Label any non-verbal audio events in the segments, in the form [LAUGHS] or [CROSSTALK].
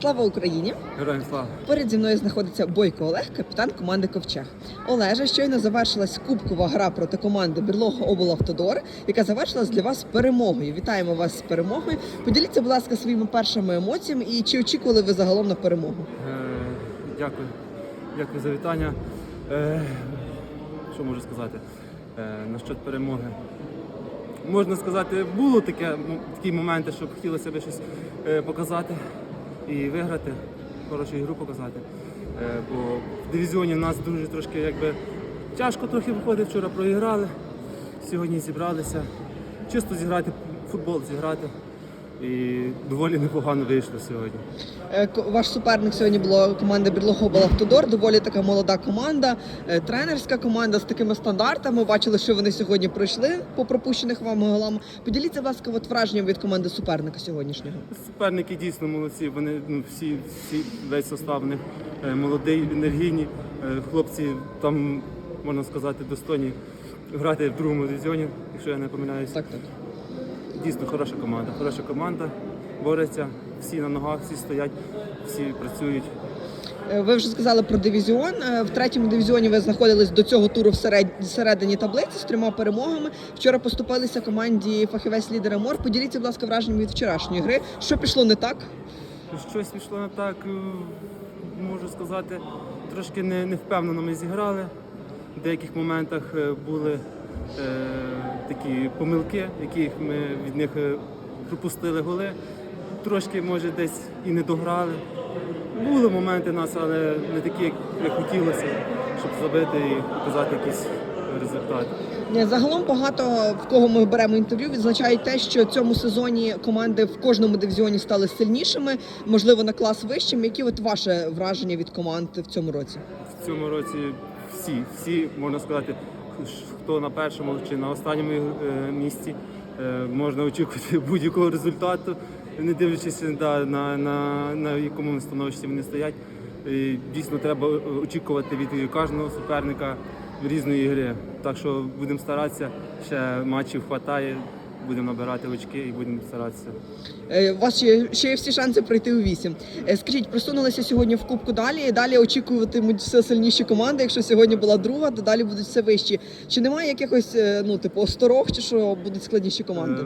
Слава Україні! Героям слава. Поряд зі мною знаходиться Бойко Олег, капітан команди Ковчег. Олеже, щойно завершилась кубкова гра проти команди Бірлого облавтодор, яка завершилась для вас перемогою. Вітаємо вас з перемогою. Поділіться, будь ласка, своїми першими емоціями і чи очікували ви загалом на перемогу? Е, дякую. Дякую за вітання. Е, що можу сказати? Е, насчет перемоги. Можна сказати, було таке, такі моменти, що хотілося б щось е, показати і виграти, хорошу ігру показати. Е, бо в дивізіоні в нас дуже трошки якби тяжко трохи виходить. Вчора проіграли, сьогодні зібралися. Чисто зіграти футбол, зіграти. І доволі непогано вийшло сьогодні. Е, Ваш суперник сьогодні була команда Бірлого облавтодор, доволі така молода команда, е, тренерська команда з такими стандартами. Бачили, що вони сьогодні пройшли по пропущених вам голам. Поділіться, будь ласка, от враженням від команди суперника сьогоднішнього. Суперники дійсно молодці. Вони ну, всі, всі весь состав в них е, молодий, енергійні. Хлопці там можна сказати достойні грати в другому дивізіоні, якщо я не помиляюся. Так, так. Дійсно хороша команда. Хороша команда бореться, всі на ногах, всі стоять, всі працюють. Е, Ви вже сказали про дивізіон. Е, В третьому дивізіоні ви знаходились до цього туру всередині таблиці з трьома перемогами. Вчора поступилися команді фахівець лідера МОР. Поділіться, будь ласка, враженням від вчорашньої гри. Що пішло не так? Щось пішло не так, е, можу сказати, трошки не, не впевнено ми зіграли. В деяких моментах були такі помилки, яких ми від них е, пропустили голи. Трошки, може, десь і не дограли. Були моменти нас, але не такі, як, хотілося, щоб забити і показати якийсь результат. Е, Загалом багато в кого ми беремо інтерв'ю, відзначають те, що в цьому сезоні команди в кожному дивізіоні стали сильнішими, можливо, на клас вищим. Які от ваше враження від команд в цьому році? В цьому році всі, всі можна сказати, хто на першому чи на останньому е, місці, е, можна очікувати [LAUGHS] будь-якого результату, не дивлячись да, на, на, на якому становищі вони стоять. І дійсно треба очікувати від кожного суперника різної гри. Так що будемо старатися, ще матчів вистачає, будемо набирати очки і будемо старатися. Е, У вас ще, ще є всі шанси пройти у вісім. Е, Скажіть, просунулися сьогодні в кубку далі. і Далі очікуватимуть все сильніші команди. Якщо сьогодні була друга, то далі будуть все вищі. Чи немає якихось е, ну типу осторог, чи що будуть складніші команди? Е,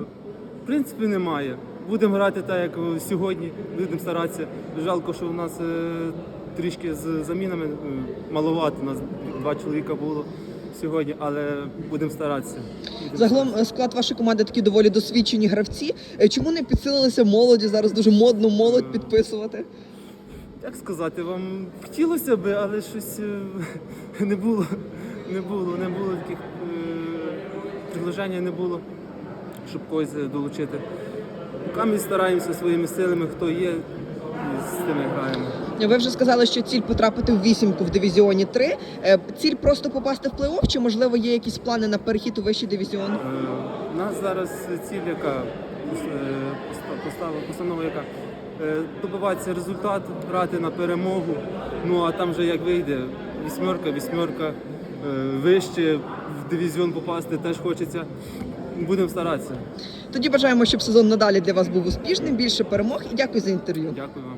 В принципі, немає. Будемо грати так, як сьогодні. Будемо старатися. Жалко, що у нас е, трішки з замінами е, маловато. У нас два чоловіка було сьогодні, але будемо старатися. Загалом е, склад вашої команди такі доволі досвідчені гравці. Е, Чому не підсилилися молоді? Зараз дуже модно молодь підписувати. Як сказати, вам хотілося би, але щось е, [LAUGHS] не було. Не було, не було таких е, предложень не було, щоб когось е, долучити. Поки ми стараємося своїми силами, хто є, з тими граємо. Ви вже сказали, що ціль потрапити в вісімку в дивізіоні 3. Е, Ціль просто попасти в плей-офф, чи можливо є якісь плани на перехід у вищий дивізіон? Е, У нас зараз ціль, яка е, постава, постанова, яка добиватися результату, грати на перемогу. Ну а там вже як вийде, вісьмерка, вісьмерка, вище в дивізіон попасти теж хочеться. Будемо старатися. Тоді бажаємо, щоб сезон надалі для вас був успішним, більше перемог і дякую за інтерв'ю. Дякую вам.